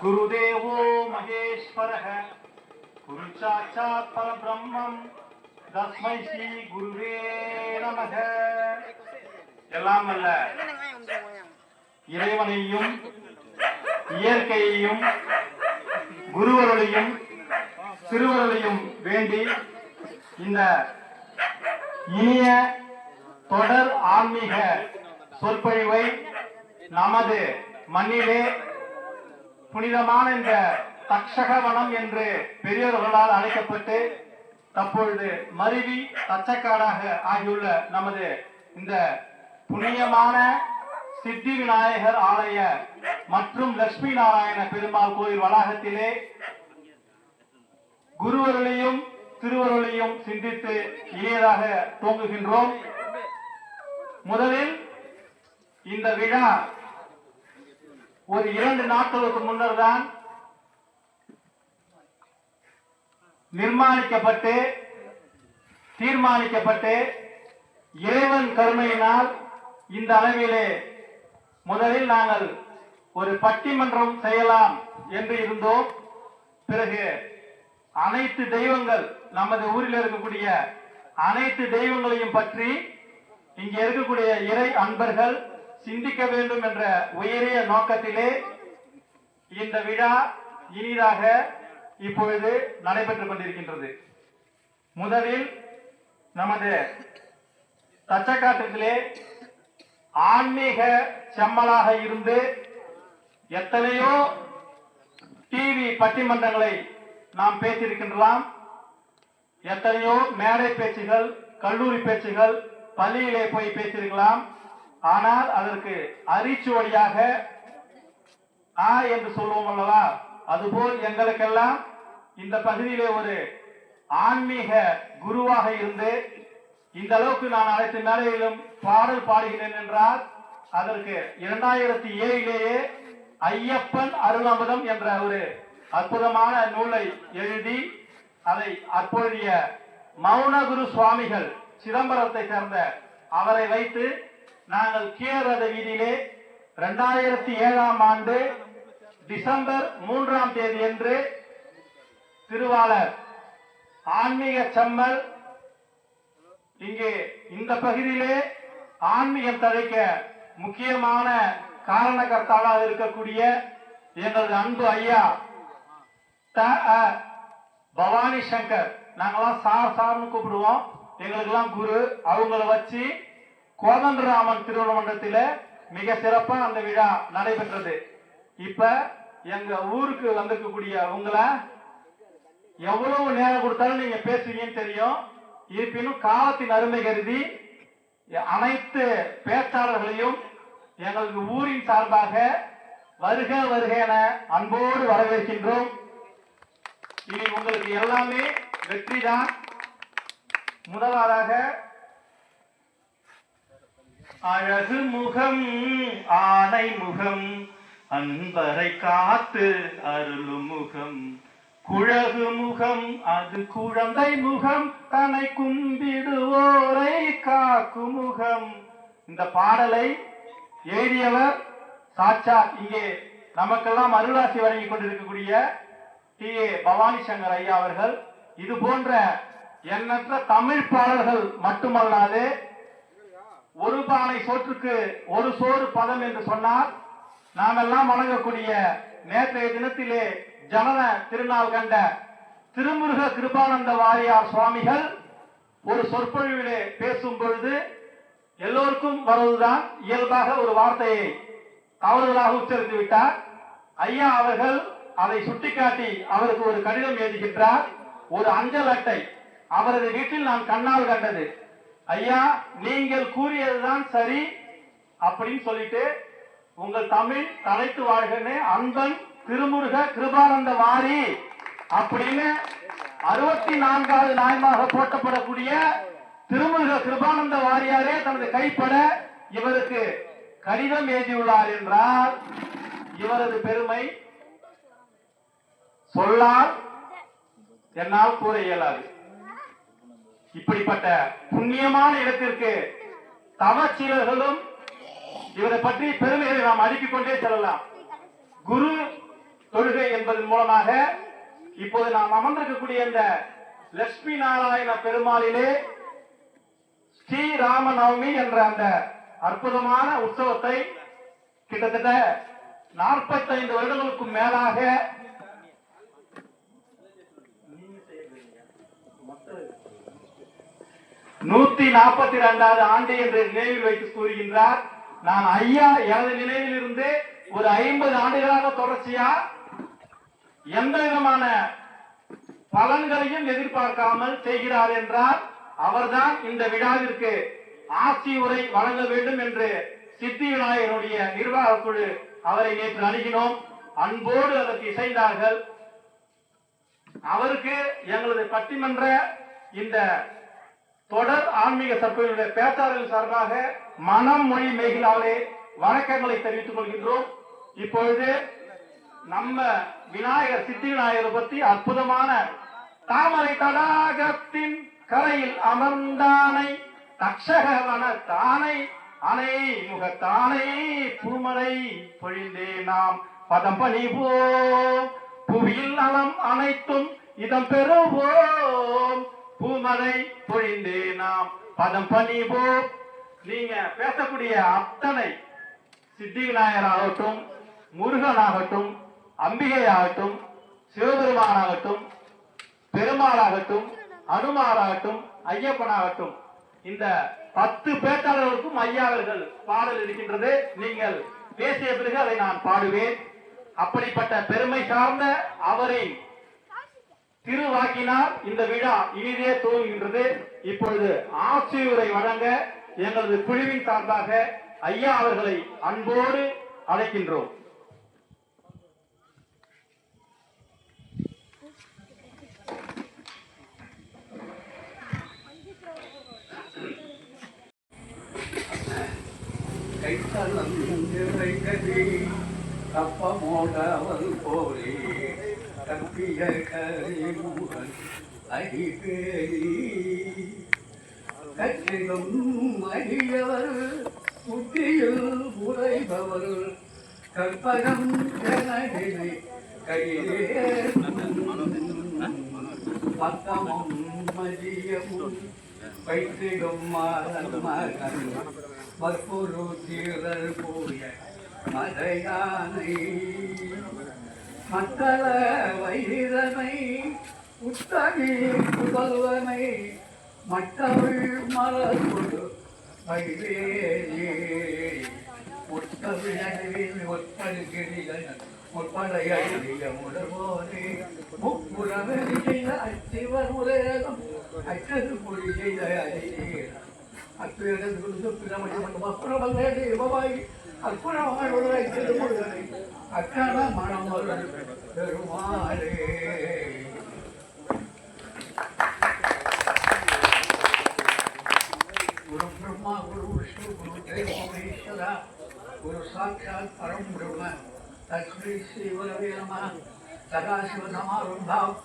குருதேவோ महेश्वरः गुरुसाक्षात् परब्रह्मम् தஸ்மை ஸ்ரீ குருவே நமக. எல்லாம் அல்ல இறைவனையும் இயற்கையையும் குருவர்களையும் சிறுவர்களையும் வேண்டி இந்த இனிய தொடர் ஆன்மீக சொற்பொழிவை நமது மண்ணிலே புனிதமான இந்த தக்ஷகவனம் என்று பெரியவர்களால் அழைக்கப்பட்டு தற்பொழுது மருவி தச்சக்காடாக ஆகியுள்ள நமது இந்த புண்ணியமான சித்தி விநாயகர் ஆலய மற்றும் லட்சுமி நாராயண பெருமாள் கோயில் வளாகத்திலே குருவர்களையும் திருவருளையும் சிந்தித்து இனியதாக துவங்குகின்றோம் முதலில் இந்த விழா ஒரு இரண்டு நாட்களுக்கு முன்னர் தான் நிர்மாணிக்கப்பட்டு தீர்மானிக்கப்பட்டு இறைவன் கருணையினால் இந்த அளவிலே முதலில் நாங்கள் ஒரு பட்டிமன்றம் செய்யலாம் என்று இருந்தோம். பிறகு அனைத்து தெய்வங்கள் நமது ஊரில் இருக்கக்கூடிய அனைத்து தெய்வங்களையும் பற்றி இங்கே இருக்கக்கூடிய இறை அன்பர்கள் சிந்திக்க வேண்டும் என்ற உயரிய நோக்கத்திலே இந்த விழா இனிதாக இப்பொழுது நடைபெற்றுக் கொண்டிருக்கின்றது. முதலில் நமது தச்சக்காட்டத்திலே ஆன்மீக செம்மலாக இருந்து எத்தனையோ டிவி பட்டிமன்றங்களை நாம் பேசியிருக்கின்றலாம். எத்தனையோ மேடை பேச்சுகள் கல்லூரி பேச்சுகள் பள்ளியிலே போய் பேசியிருக்கலாம். ஆனால் அதற்கு அரிச்சுவடியாக ஆ என்று சொல்லுவோம் அல்லவா? அதுபோல் எங்களுக்கெல்லாம் இந்த பகுதியிலே ஒரு ஆன்மீக குருவாக இருந்து இந்த அளவுக்கு நான் அனைத்து மேடையிலும் பாடல் பாடுகிறேன் என்றால் அதற்கு இரண்டாயிரத்தி ஏழிலேயே ஐயப்பன் அருளமதம் என்ற ஒரு அற்புதமான நூலை எழுதி அதை அப்பொழுதைய மௌனகுரு சுவாமிகள் சிதம்பரத்தை சேர்ந்த அவரை வைத்து நாங்கள் கீழரத வீதியிலே இரண்டாயிரத்தி ஏழாம் ஆண்டு டிசம்பர் மூன்றாம் தேதி என்று திருவாளர் ஆன்மீக செம்மல் இங்கே இந்த பகுதியிலே ஆன்மீகம் தழைக்க முக்கியமான காரணகர்த்தாவாக இருக்கக்கூடிய எங்களது அன்பு ஐயா த அ. பவானி சங்கர் நாங்கெல்லாம் சார் சார்னு கூப்பிடுவோம் எங்களுக்கெல்லாம் குரு அவங்கள வச்சு கோதண்டராமன் திருவண்ணமன்றத்தில் மிக சிறப்பா அந்த விழா நடைபெற்றது. இப்ப எங்க ஊருக்கு வந்திருக்கக்கூடிய உங்களை எவ்வளவு நேரம் கொடுத்தாலும் நீங்க பேசுவீங்கன்னு தெரியும். இருப்பினும் காலத்தின் அருமை கருதி அனைத்து பேச்சாளர்களையும் எங்களுக்கு ஊரின் சார்பாக வருக வருக என அன்போடு வரவேற்கின்றோம். இனி உங்களுக்கு எல்லாமே வெற்றிதான். முதலாளாக அழகு முகம் ஆனை முகம் அன்பரை காத்து அருளும் முகம். குழகு முகம் அது குழந்தை முகம் தன்னை கும்பிடுவோரை காக்கும் முகம். இந்த பாடலை எழுதியவர் சாச்சா இங்கே நமக்கெல்லாம் அருளாசி வழங்கி கொண்டிருக்கக்கூடிய டி. ஏ. பவானி சங்கர் ஐயா அவர்கள். இது போன்ற எண்ணற்ற தமிழ் பாடல்கள் மட்டுமல்லாது ஒரு பானை சோற்றுக்கு ஒரு சோறு பதம் என்று சொன்னார் நாம் எல்லாம் வணங்கக்கூடிய நேற்றைய தினத்திலே ஜனன திருநாள் கண்ட திருமுருக கிருபானந்த வாரியார் சுவாமிகள் ஒரு சொற்பொழிவிலே பேசும் பொழுது எல்லோருக்கும் வருவதுதான் இயல்பாக ஒரு வார்த்தையை தவறுதலாக உச்சரித்து விட்டார். ஐயா அவர்கள் அதை சுட்டிக்காட்டி அவருக்கு ஒரு கடிதம் எழுதுகின்றார். ஒரு அஞ்சல் அட்டை அவரது வீட்டில் நான் கண்ணால் கண்டது. ஐயா நீங்கள் கூறியதுதான் சரி அப்படின்னு சொல்லிட்டு உங்கள் தமிழ் தலைத்து வாழ்கன்னு அன்பன் திருமுருக கிருபானந்த வாரி அப்படின்னு அறுபத்தி நான்காவது நாயமாக போட்டப்படக்கூடிய திருமுருக கிருபானந்த வாரியாரே தனது கைப்பட இவருக்கு கடிதம் எழுதியுள்ளார் என்றால் இவரது பெருமை சொல்லால் என்னால் கூற இயலாது. இப்படிப்பட்ட புண்ணியமான இடத்திற்கு தவச்சீலர்களும் இவரை பற்றி பெருமைகளை நாம் அடுக்கிக் கொண்டே செல்லலாம். குரு தொழுகை என்பதன் மூலமாக இப்போது நாம் அமர்ந்திருக்கக்கூடிய இந்த லட்சுமி நாராயண பெருமாளிலே ஸ்ரீராம நவமி என்ற அந்த அற்புதமான உற்சவத்தை கிட்டத்தட்ட நாற்பத்தைந்து வருடங்களுக்கும் மேலாக நூத்தி நாற்பத்தி இரண்டாவது ஆண்டு என்று நினைவில் வைத்து கூறுகின்றார். நான் ஐயா எனது நினைவில் இருந்து ஒரு ஐம்பது ஆண்டுகளாக தொடர்ச்சியா எந்த விதமான பலன்களையும் எதிர்பார்க்காமல் செய்கிறார் என்றால் அவர்தான் இந்த விழாவிற்கு ஆட்சி உரை வழங்க வேண்டும் என்று சித்தி விநாயகருடைய நிர்வாக குழு அவரை நேற்று அணுகினோம். அன்போடு அதற்கு இசைந்தார்கள். அவருக்கு எங்களது பட்டிமன்ற இந்த தொடர் ஆன்மீக சற்பையுடைய பேச்சாளர்கள் சார்பாக மனம் மொழி மேகிலாலே வணக்கங்களை தெரிவித்துக் கொள்கின்றோம். இப்பொழுது நம்ம விநாயகர் சித்தி விநாயகரை பத்தி அற்புதமான தாமரை தடாகத்தின் கரையில் அமர்ந்தானை தக்ஷகவன தானை அணை முகத்தானை பூமலை பொழிந்தே நாம். பதம் பணிவோம். புவியில் நலம் அனைத்தும் இதம் பெறுவோம். பூமலை பொழிந்தே நாம். பதம் பணிவோம். நீங்க பேசக்கூடிய அத்தனை சித்தி விநாயகர் ஆகட்டும் முருகன் ஆகட்டும் அம்பிகை ஆகட்டும் சிவபெருமானாகட்டும் பெருமாளாகட்டும் அனுமாராகட்டும் ஐயப்பனாகட்டும் இந்த பத்து பேச்சாளர்களுக்கும் ஐயா அவர்கள் பாடல் இருக்கின்றது. நீங்கள் பேசிய பிறகு அதை நான் பாடுவேன். அப்படிப்பட்ட பெருமை சார்ந்த அவரின் திருவாக்கினால் இந்த விழா இனிதே துவங்குகின்றது. இப்பொழுது ஆட்சியுரை வழங்க எங்களது குழுவின் சார்பாக ஐயா அவர்களை அன்போடு அழைக்கின்றோம். கைத்தலம் நிறைகதி கப்பமோடவன் போலே கப்பிய கரிமுகன் அடிப்பேரி கற்றிலும் அடியவர் புத்தியில் உரைபவர் கற்பகம் ஜனதினை கையிலே பத்தமும் மதியமும் வைத்திடும் மகன் வற்புறு தீரர் போய மதையானை. மக்கள வைரனை உத்தமி புதல்வனை மட்டவிழ் மரபு வைவேலே முத்தமிழில் ஒற்படுகிறீர்கள் முற்படையடிய முதல்வோனே முப்புறமே அச்சிவர் உலகம் அச்சது பொறி செய்த அறிஞர் அற்புதம் பிரமணி மட்டும் அப்புறம் வேண்டி விவவாய் அற்புதமாக உலகை திருமுருகனை அக்கன மனம் வருள் பெருமாளே குரு பிரம்மா குரு விஷ்ணு குரு தேவ மகேஸ்வரா குரு சாட்சாத் பரம் பிரம்ம தஸ்மை ஸ்ரீ வரவே நம சதாசிவ சமாரம்பாம்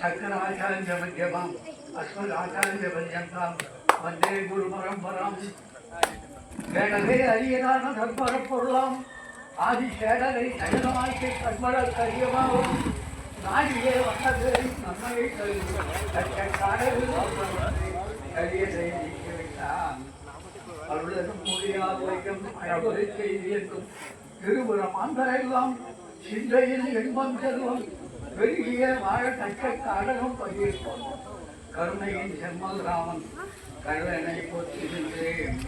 சங்கராச்சாரிய மத்தியமாம் அஸ்மதாச்சாரிய பர்யந்தாம் வந்தே குரு பரம்பராம் வேடவே அரியதான கற்பர பொருளாம். ஆதி சேடலை சயனமாக்கி கற்பர கரியமாவும். நாடியே வந்தது நன்மையை கரிய நீக்கி அருளதும் முடியாது வைக்கும் அழகுரை திருபுறம் அந்தரெல்லாம் சிந்தையில் இன்பம் செல்வம் பெருகிய வாழ தக்க பகிர்ப்போம் கருணையின் செம்மல் ராமன் கருணனை போற்றுகின்றேன்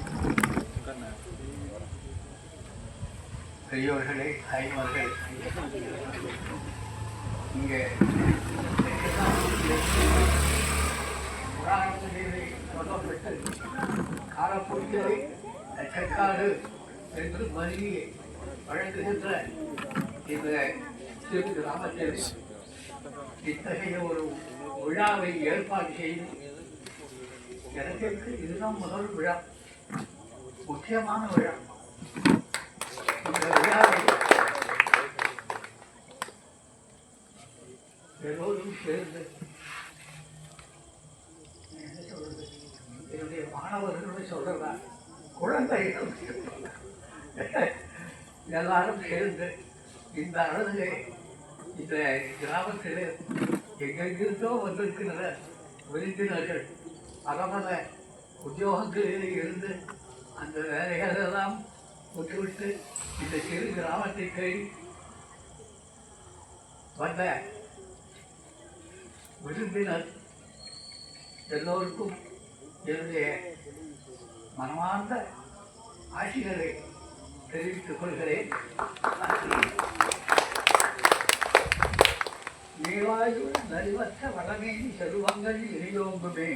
பெரியவர்களே ஐவர்கள் இங்கே. புராணத்திலே சொல்லப்பட்டு காலப்பொழுதிலே லட்சக்காடு என்று மருவியை வழங்குகின்ற இந்த திரு கிராமத்தில் இத்தகைய ஒரு விழாவை ஏற்பாடு செய்து எனக்கு இதுதான் முதல் விழா. முக்கியமான விழா இந்த எல்லோரும் சேர்ந்து என்ன சொல்றது என்னுடைய மாணவர்கள் சொல்றதா குழந்தைகள் எல்லாரும் சேர்ந்து இந்த அழகை இந்த கிராமத்தில் எங்கெங்கிருந்தோ வந்திருக்கிற விருந்தினர்கள் பல உத்தியோகங்களில் இருந்து அந்த வேலைகளெல்லாம் விட்டுவிட்டு இந்த சிறு கிராமத்தை தேடி வந்த விருந்தினர் எல்லோருக்கும் என்னுடைய மனமார்ந்த ஆட்சிகளை தெரிவித்துக் கொள்கிறேன் நீவாயுள் நலிவற்ற வளமேனி செல்வங்கள் இனியோங்குமே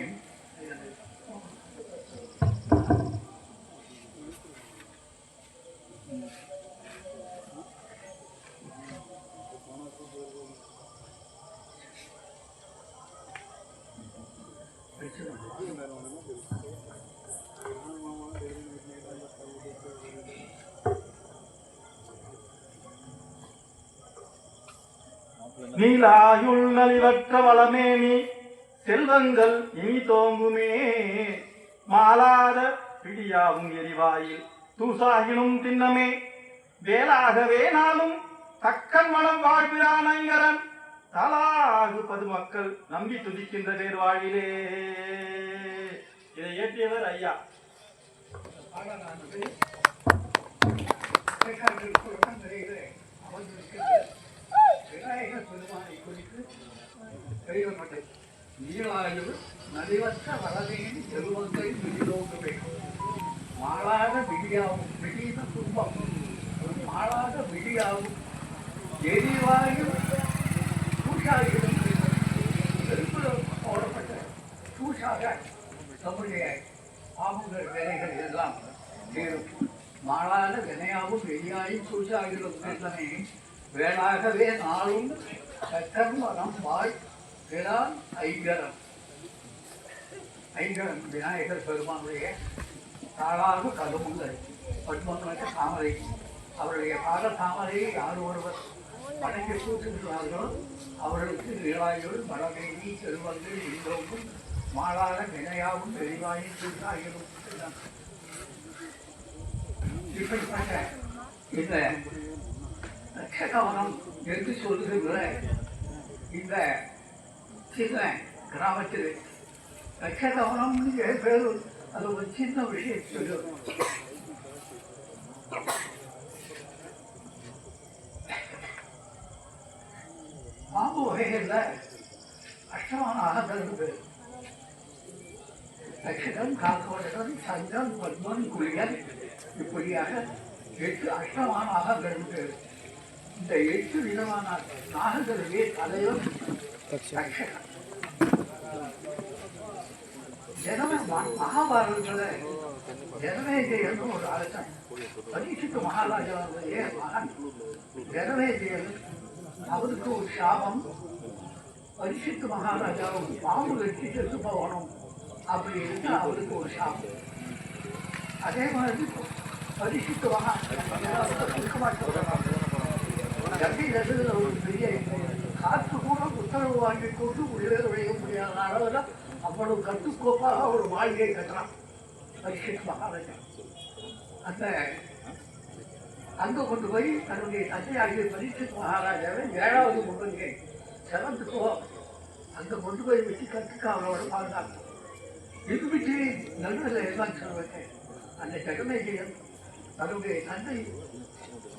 நீலாயுள் நலிவற்ற வளமேனி செல்வங்கள் இனி தோங்குமே. மாலாத பிடியாவும் எரிவாயில் தூசாகினும் திண்ணமே வேலாகவே நாளும் தக்கன் மனம் வாழ்கிறான் ஐங்கரன். தலாகு பொதுமக்கள் நம்பி துதிக்கின்ற பேர் வாழிலே இதை ஏற்றியவர் ஐயா. பாடலானது. இடைக்காட்டில் விநாயகர் பெருமானை குறித்து எழுதப்பட்டது நீளாயுள் நலிவற்ற வளமையின் செல்வங்கள் விடிலோங்குமே மாளாத விடியாவும் விடித துன்பம் மாளாத விடியாவும் எரிவாயும் சூஷாகிடும் நெருப்பில் போடப்பட்ட சூஷாக நம்முடைய பாவங்கள் வேலைகள் எல்லாம் தீரும் மாளாத வினையாவும் வெளியாயும் சூஷாகிடும் என்பதை வேணாகவே நாளும் சட்டம் வனம் வாழ் விழான் ஐங்கரம். ஐங்கரம் விநாயகர் பெருமானுடைய தாளாக கருமுங்கள் பத்மநாத தாமரை. அவருடைய பாத தாமரையை யார் ஒருவர் வணங்கி கூட்டுகிறார்களோ அவர்களுக்கு நீளாயுள் மழமேனி செல்வங்கள் இன்றோக்கும் மாளாத வினையாவும் வெளிவாயும் சூழ்நாயிரும் இப்படிப்பட்ட இந்த லட்சகவனம் என்று சொல்லுகின்ற இந்த சின்ன கிராமத்தில் லட்சகவனம்னு பேர் அது ஒரு சின்ன விஷயம் சொல்லும் பாம்பு வகைகளில் அஷ்டமான ஆகங்கள் பேர் லட்சகம் காக்கவடகம் சங்கம் பத்மன் குளியல் இப்படியாக எட்டு அஷ்டமான ஆகங்கள் பேர் இந்த எட்டு விதமான நாகங்களுடைய தலைவர் லட்சகம் ஜனமே ம- மகாபாரதத்துல ஜனமேஜயன் ஒரு அரசன் பரீட்சித்து மகாராஜாவுடைய மகன் ஜனமேஜயன் அவருக்கு ஒரு சாபம். பரிசுத்து மகாராஜாவும் பாம்பு வெட்டி செத்து போகணும் அப்படி இருந்து அவருக்கு ஒரு சாபம். அதே மாதிரி பரிசுத்து மகா கம்பீரத்தில் ஒரு பெரிய காற்று கூட உத்தரவு வாங்கி கொண்டு உள்ளே நுழைய முடியாத அளவில் அவ்வளவு கட்டுக்கோப்பாக ஒரு மாளிகை கட்டுறான் பரிசுத்து மகாராஜா அந்த அங்க கொண்டு போய் தன்னுடைய தந்தையாகிய பரிசுத் மகாராஜாவை ஏழாவது முன்னணியை செவன்த் கோ அங்க கொண்டு போய் வச்சு கற்றுக்க அவரோட பாதுகாப்பு இது விட்டு நடுவில் எல்லாம் சொல்லுவாங்க அந்த ஜெகமேஜியன் தன்னுடைய தந்தை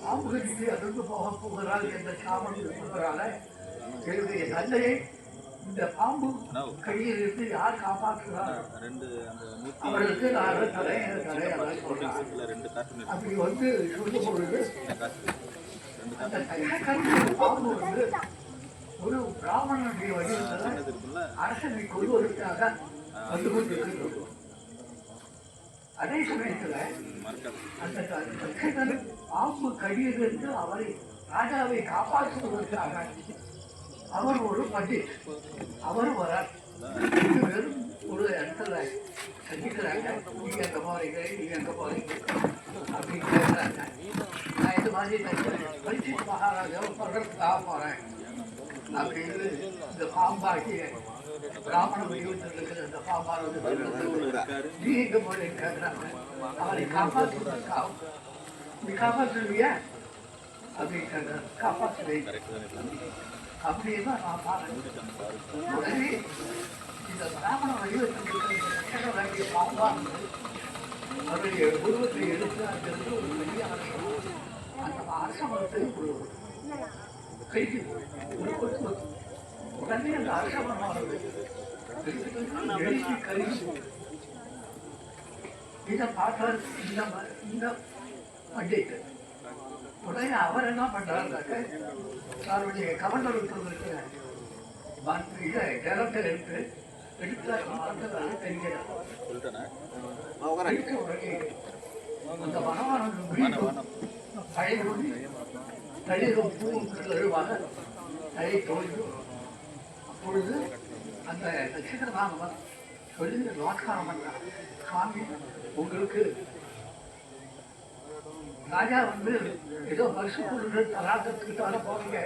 பாம்புகளுக்கு அதிர்ந்து போக போகிறாள் என்ற சாபம் இருப்பதனால என்னுடைய தந்தையை இந்த பாம்பு கையில் இருந்து யார் காப்பாற்றுகிறார் அவர்களுக்கு நான் தலை அப்படி வந்து சொல்லும் பொழுது அந்த கையக்கருத்து பாம்பு வந்து ஒரு பிராமணனுடைய வடிவத்தில் அரசனை கொள்வதற்காக வந்து கொண்டிருக்கிறது அதே சமயத்தில் அந்த தட்சகன் பாம்பு கடியிலிருந்து அவரை ராஜாவை காப்பாற்றுவதற்காக அவர் ஒரு பண்டிட். அவர் வரார். வெறும் ஒரு இடத்துல சந்திக்கிறாங்க. நீங்க எங்க போறீங்க நீங்க எங்க போறீங்க அப்படின்னு கேட்கிறாங்க நான் இது மாதிரி பரிசித் மகாராஜாவை சொல்றதுக்காக போறேன். அப்படின்னு இந்த பாம்பாகிய பிராமண வடிவத்தில் இருக்கிற இந்த பாம்பானது சொல்றது நீ எங்க போறீங்க கேட்கிறாங்க அவரை காப்பாற்றுவதற்காக நீ காப்பாற்றுவியா அப்படின்னு காப்பாற்றுவேன் அப்படியே தான் நான் பாருங்க உடனே இந்த பிராமண வடிவத்தில் வேண்டிய பாம்பானது அவருடைய உருவத்தை எடுத்து அங்கிருந்து ஒரு பெரிய அரசம் அந்த அரசமரத்தை ஒரு கைக்கு ஒரு கொத்து உடனே அந்த அரசமரமானது எழுதி கருகி இதை பார்த்தார் இந்த இந்த பண்டிட் உடனே அவர் என்ன பண்றாருனாக்க அவருடைய கவர்னர் இருக்கிற இதை ஜலத்தை எடுத்து எடுத்து அந்த தெரிகிறார் உடனே அந்த வானம் பழைய தளிரும் பூவும் தருவாங்க தழை தோல்வி அப்பொழுது அந்த நட்சத்திரமானவன் சொல்லி நமஸ்காரம் பண்ணார் சுவாமி உங்களுக்கு ராஜா வந்து ஏதோ பரிசு கொடுத்து தராதத்துக்கு தர போறீங்க.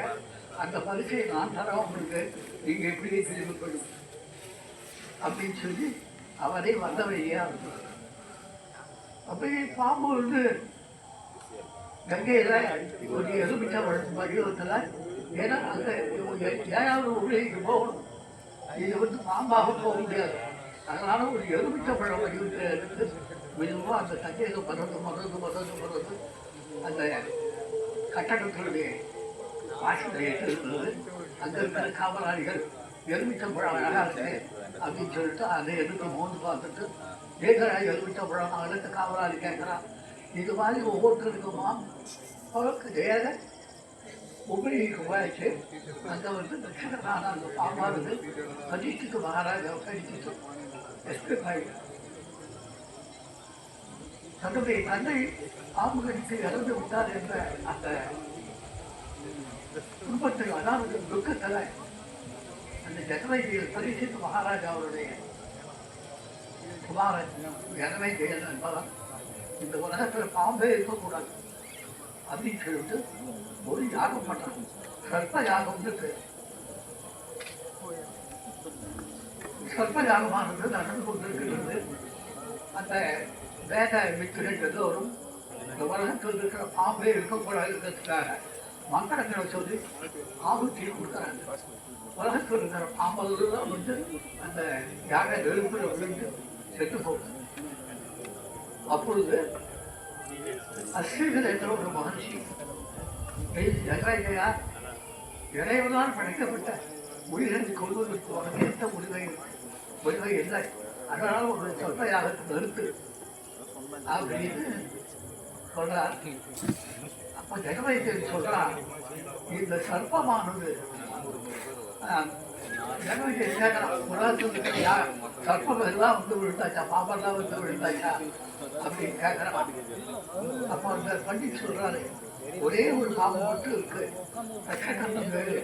அந்த பரிசை நான் தர உங்களுக்கு நீங்கள் எப்படி திரும்பி அப்படின்னு சொல்லி அவரே வந்த இருந்தார் அப்படியே பாம்பு வந்து கங்கையில் ஒரு எலுமிச்சை வடிவத்தில் ஏன்னா அங்கே ஏழாவது உலகிக்கு போகணும். இது வந்து பாம்பாக போக முடியாது. அதனால ஒரு எலுமிச்சை பழம் வடிவத்தில் எடுத்து மெதுவாக அந்த தண்ணீர் மறந்து மறந்து மறந்து மறந்து அந்த கட்டடத்தினுடைய வாசலை எடுத்து அங்க இருக்கிற காவலாளிகள் எலுமிச்சை பழம் அழகா இருக்கு அப்படின்னு சொல்லிட்டு அதை எடுத்து மோந்து பார்த்துட்டு ஏகரா எலுமிச்சை பழம் அடுத்த காவலாளி கேட்குறான் இது மாதிரி ஒவ்வொருத்தருக்குமா அவருக்கு தேர உபரிக்கு போயாச்சு அங்கே வந்து தட்சிணகான அந்த பாம்பானது பரீட்சித்து மகாராஜா பரீட்சித்து எஸ்பி ஆகிட்டார் தன்னுடைய தந்தை ஆம்புகளுக்கு இறந்து விட்டார் என்ற அந்த குடும்பத்தில் அதாவது துக்கத்தில் அந்த ஜெகவைதியில் பரீட்சித்து மகாராஜா அவருடைய குமாரன் ஜெகவை ஜெயன் என்பவன். இந்த உலகத்தில் பாம்பே இருக்கக்கூடாது. அப்படின்னு சொல்லிட்டு ஒரு யாகம் பண்ணணும் சர்ப்ப யாகம்னு பேர் சர்ப்ப யாகமானது நடந்து கொண்டிருக்கிறது. அந்த வேத மித்திரன் எல்லோரும் இந்த உலகத்தில் இருக்கிற பாம்பே இருக்கக்கூடாதுங்கிறதுக்காக மங்களங்களை சொல்லி ஆபத்தி கொடுக்குறாங்க உலகத்தில் இருக்கிற பாம்பெல்லாம் வந்து அந்த யாக எழுப்புல விழுந்து செத்து போகுது. அப்பொழுது அஸ்ரீகர் என்ற ஒரு மகர்ஷி ஜனராஜயா இறைவனால் படைக்கப்பட்ட உயிரை கொள்வதற்கு உனக்கு எந்த முடிவை முடிவை இல்லை. அதனால் ஒரு யாருக்கு நிறுத்து. அப்படின்னு சொல்றார் அப்ப ஜெகவைத்தியர் சொல்றார் இந்த சர்ப்பமானது ஜெகவைத்தியர் கேட்கிறான் உலகத்தில் யார் சர்ப்பம் எல்லாம் வந்து விழுந்தாச்சா பாப்பெல்லாம் வந்து விழுந்தாச்சா அப்படின்னு கேட்கிறான் அப்போ அந்த பண்டிட் சொல்றாரு ஒரே ஒரு பாவம் மட்டும் இருக்கு தட்சணம் வேறு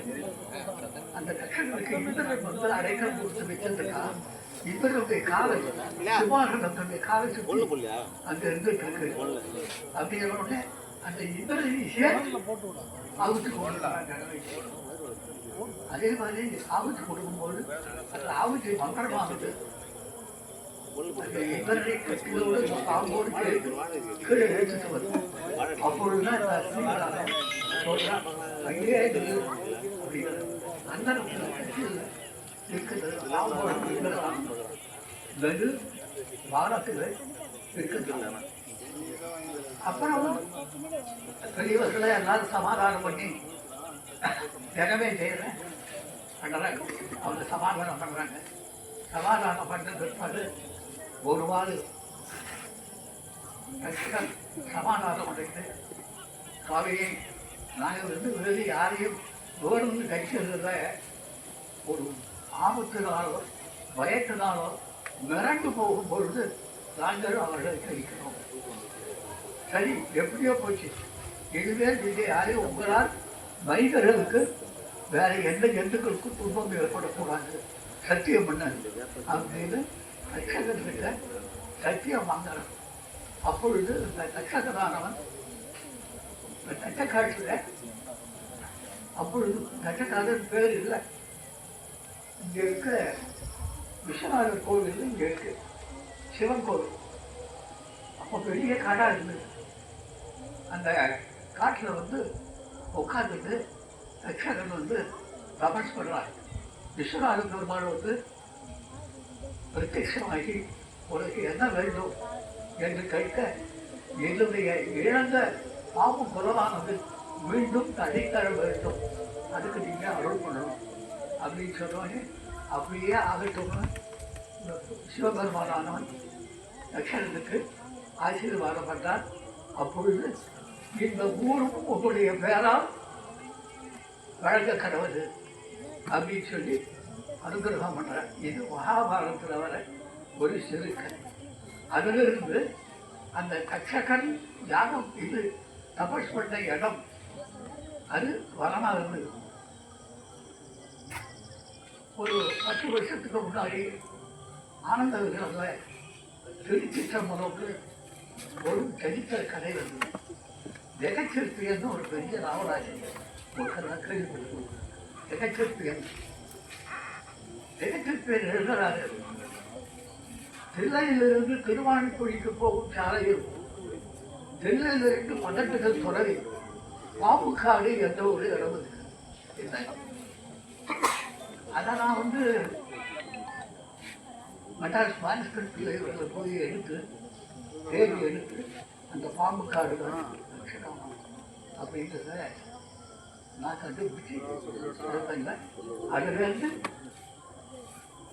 அந்த தட்சணத்துக்கு இந்திரன் வந்து அடைக்கல் கொடுத்து வச்சிருக்கா இந்திரனுடைய காலை சுபாகரனுடைய காலை சுற்றி இருக்கு அப்படிங்கிற உடனே அந்த சேர்த்து அவுத்து கொடுக்குறாங்க அதே மாதிரி ஆபத்து கொடுக்கும்போது அந்த ஆபத்து அந்த வரும் அப்பொழுதுதான். அந்த வெகு வானத்தில் இருக்கின்றன அப்புறம் பெரியவர்களை எல்லாரும் சமாதானம் பண்ணி தினமே செய்யறேன் பண்ணுறாங்க அவங்க சமாதானம் பண்றாங்க சமாதானம் பண்ண பிற்பாடு ஒரு வாள் சமாதானம் அடைந்து காவிரியை நாங்கள் வந்து விருது யாரையும் வேணும்னு கட்சியில் ஒரு ஆபத்தினாலோ பயத்தினாலோ மிரண்டு போகும் பொழுது நாங்கள் அவர்களை கழிக்கிறோம். சரி எப்படியோ போச்சு. இதுவே நீங்கள் யாரையும் உங்களால் மனிதர்களுக்கு வேற எந்த ஜந்துக்களுக்கும் துன்பம் ஏற்படக்கூடாது. சத்தியம் பண்ணாது அப்படின்னு தட்சகர்கிட்ட சத்தியம் வாங்கலாம் அப்பொழுது இந்த தட்சகரானவன் இந்த தட்சக்காட்சியில் அப்பொழுது தட்சக்காரன் பேர் இல்லை. இங்கே இருக்க விஸ்வநாதர் கோவில் இங்கே இருக்கு. சிவன் கோவில். அப்போ பெரிய காடாக இருந்தது. அந்த காட்டில் வந்து உட்காந்துட்டு தட்சகன் வந்து தபஸ் பண்ணுறார் விஸ்வநாத பெருமாள் வந்து பிரத்யட்சமாகி உனக்கு என்ன வேண்டும்? என்று கேட்க என்னுடைய இழந்த பாம்பு குலமானது மீண்டும் தடைத்தர வேண்டும். அதுக்கு நீங்கள் அருள் பண்ணணும். அப்படின்னு சொன்னோடனே அப்படியே ஆகட்டும்னு சிவபெருமானானவன் லட்சணத்துக்கு ஆசீர்வாதப்பட்டார். அப்பொழுது இந்த ஊரும் உங்களுடைய பேரால் வழங்க கடவுது அப்படின்னு சொல்லி அனுகிரகம் பண்ணுறார் இது மகாபாரதத்தில் வர ஒரு சிறுக்கன். அதிலிருந்து அந்த தட்சகன் யாகம் இது தபஸ் பண்ண இடம். அது வரமாக இருந்தது ஒரு பத்து வருஷத்துக்கு முன்னாடி ஆனந்த விகிரத்தில் திருச்சிற்றம்பலம்னு ஒரு சரித்திர கதை வந்தது. ஜெகச்சிற்பியன்னு ஒரு பெரிய ராவராஜன் ஒருத்தர் கேள்விப்பட்டிருக்கோம் ஜெகச்சிற்பியன் ஜெகச்சிற்பியன் எழுதுறாரு தில்லையிலிருந்து திருவாணிக்குழிக்கு போகும் சாலையில் தில்லையிலிருந்து பன்னெண்டுகள் தொடரி பாம்புக்காடு என்ற ஒரு இடம் இருக்கு அதான் நான் வந்து மெட்ராஸ் மான்ஸ்கட் பிள்ளைகளில் போய் எடுத்து தேடி எடுத்து அந்த பாம்பு காடு தான் லட்சணம் அப்படின்றத நான் கண்டுபிடிச்சி சொல்லுங்க அதுலேருந்து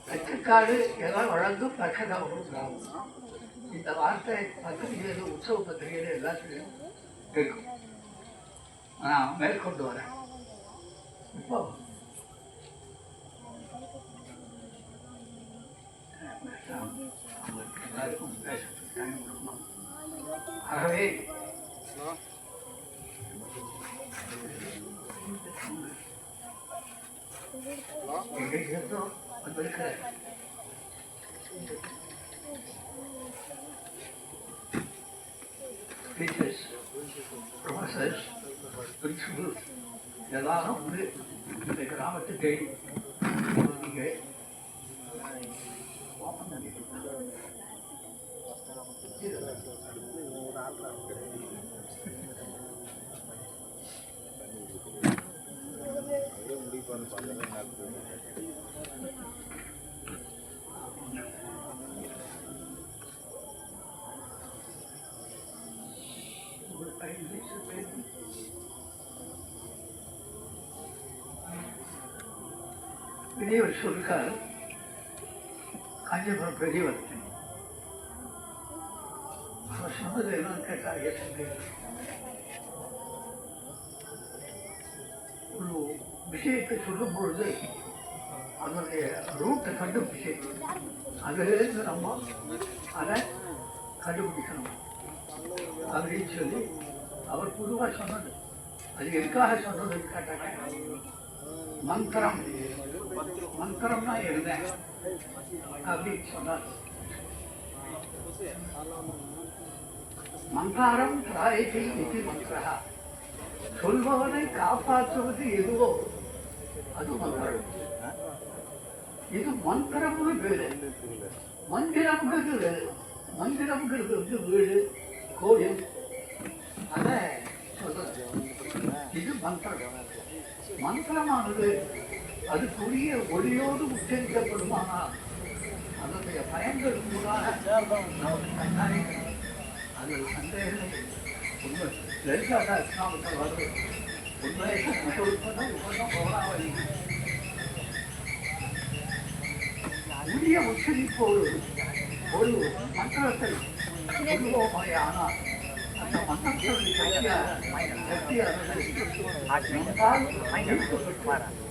லட்சக்காடு எல்லாம் வளர்ந்து லட்சணம் கிராமம் இந்த வார்த்தை பத்திரிகையில் உற்சவ பத்திரிகையில் எல்லாத்துலேயும் இருக்கும் நான் மேற்கொண்டு வரேன். இப்போ எல்லாரும் வந்து இந்த கிராமத்துக்கு நீங்கள் ஒரு பதினஞ்சு வயசு பேர் பெரியவர் சொல்லிருக்கார் காஞ்சிபுரம் பெரியவர் அவர் சொன்னது என்னன்னு கேட்டார் ஏற்கனவே. ஒரு விஷயத்தை சொல்லும் பொழுது அதனுடைய ரூட்டை கண்டுபிடிச்சு அதிலிருந்து நம்ம அதை கண்டுபிடிக்கணும். அப்படின்னு சொல்லி அவர் பொதுவாக சொன்னது. அது எதுக்காக சொன்னதுன்னு கேட்டாங்க மந்திரம். மந்திரம்னா என்ன அப்படின்னு சொன்னார் மங்காரம் திராயத்தை நிதி மந்திரா சொல்பவனை காப்பாற்றுவது எதுவோ அது மந்திரம் இது மந்திரம்னு பேரு மந்திரம்ங்கிறது மந்திரம்ங்கிறது வந்து வீடு கோயில் அத சொல்றது இது மந்திரம் மந்திரமானது அதுக்குரிய ஒளியோடு உச்சரிக்கப்படுமானால் அதனுடைய பயன்கள் கூட நமக்கு அது சந்தேகம் உண்மை லலிதா இஸ்லாமத்தில் வருது. உண்மையை உட்பட உபதம் போராவலி உரிய உச்சரிப்போடு ஒரு மந்திரத்தை சொல்லுவோமையானால் அந்த மந்திரத்தினுடைய சக்தியா சக்தியானது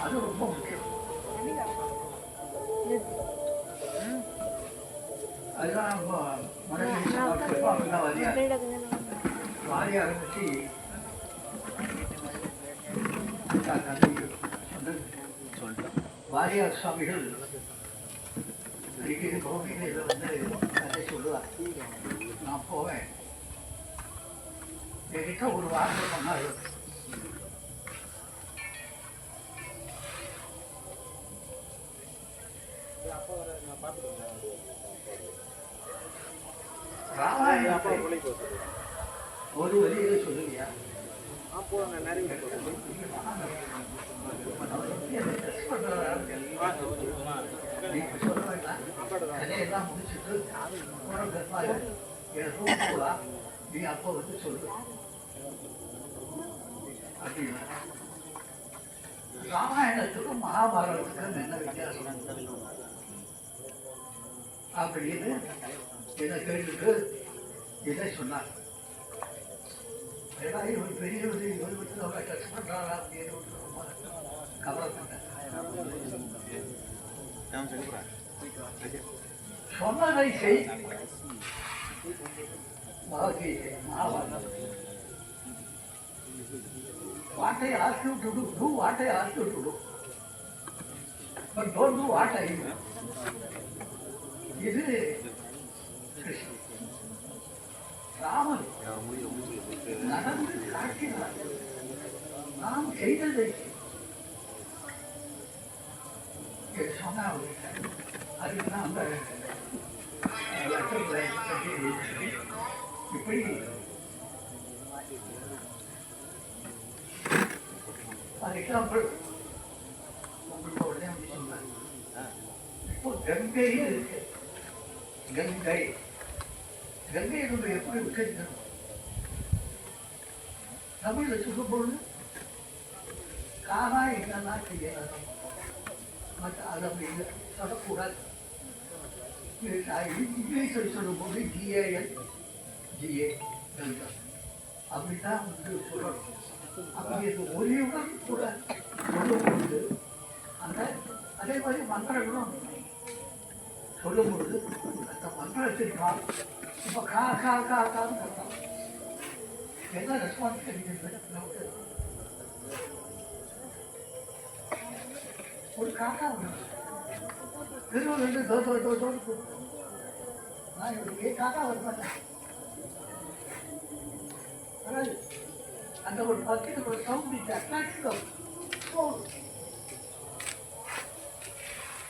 அது ரொம்ப முக்கியம் அதுதான் நம்ம பற்றி வாரியார் சுவாமிகள் அடிக்கடி பௌர்ணமியில் வந்து நான் போவேன் என்கிட்ட ஒரு வார்த்தை பண்ணாரு ராமாயணத்தை ஒரு வரியில சொல்லுவியா நீங்க சொல்ல வேண்டாம். கதையெல்லாம் நீ அப்போ வந்து சொல்லு அப்படின்னா ராமாயணத்துக்கும் மகாபாரதத்துக்கும் என்ன வித்தியாசம் அப்படின்னு இதை கேட்டுட்டு இதை சொன்னார் ஏன்னா இவர் பெரியவர் இவர் விட்டு நம்ம டச் பண்றாரா அப்படின்னு ரொம்ப கவலைப்பட்டேன் சொன்னதை செய் Bhagavad Gita Mahabharatam what I ask you to do, do what I ask you to do. But don't do what I do. இது கிருஷ்ணன் ராமன் நடந்து காட்டினார் நாம் செய்ததை சொன்னா அதுக்கு தான் ஃபார் எக்ஸாம்பிள் உங்களுக்கு உடனே இப்போ கங்கை இருக்கு கங்கை கங்கையினுடைய எப்படி தமிழ்ல சொல்லும் பொழுது காரா என்னன்னா செய்யலாம் மற்ற அதை அப்படி இல்லை. சொல்லக்கூடாது. இங்கிலீஷில் சொல்லும்போது ஜிஏஎல் ஜிஏ அப்படித்தான் வந்து சொல்லணும் அப்படி இது கூட சொல்லும்போது அந்த அதே மாதிரி மந்திரங்களும் சொல்லும் அந்த மந்திரத்திற்கால் இப்போ கா கா கா கான்னு கத்தலாம் என்ன ரெஸ்பான்ஸ் கிடைக்கிறது நமக்கு ஒரு காக்கா ஒன்று திருவள்ளுவர் தோ தோ தோ நான் இவருக்கு காக்கா வர ஆனால் அந்த ஒரு பக்கத்தில் ஒரு சவுண்ட் இட் அட்ராக்ட்ஸ் சோல்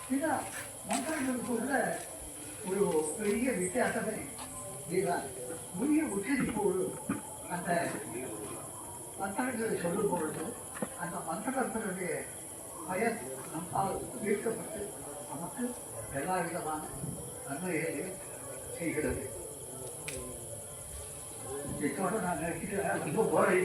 இதுதான் மந்திரங்களுக்குள்ள ஒரு பெரிய வித்தியாசமே இதுதான் உரிய உச்சரிப்போடு அந்த மந்திரங்களை சொல்லும் பொழுது அந்த மந்திரத்தினுடைய பயன் நம்மால் ஈர்க்கப்பட்டு நமக்கு எல்லா விதமான நன்மைகளையும் செய்கிறது. இதோட நான் நினைக்கிறேன் ரொம்ப போராடி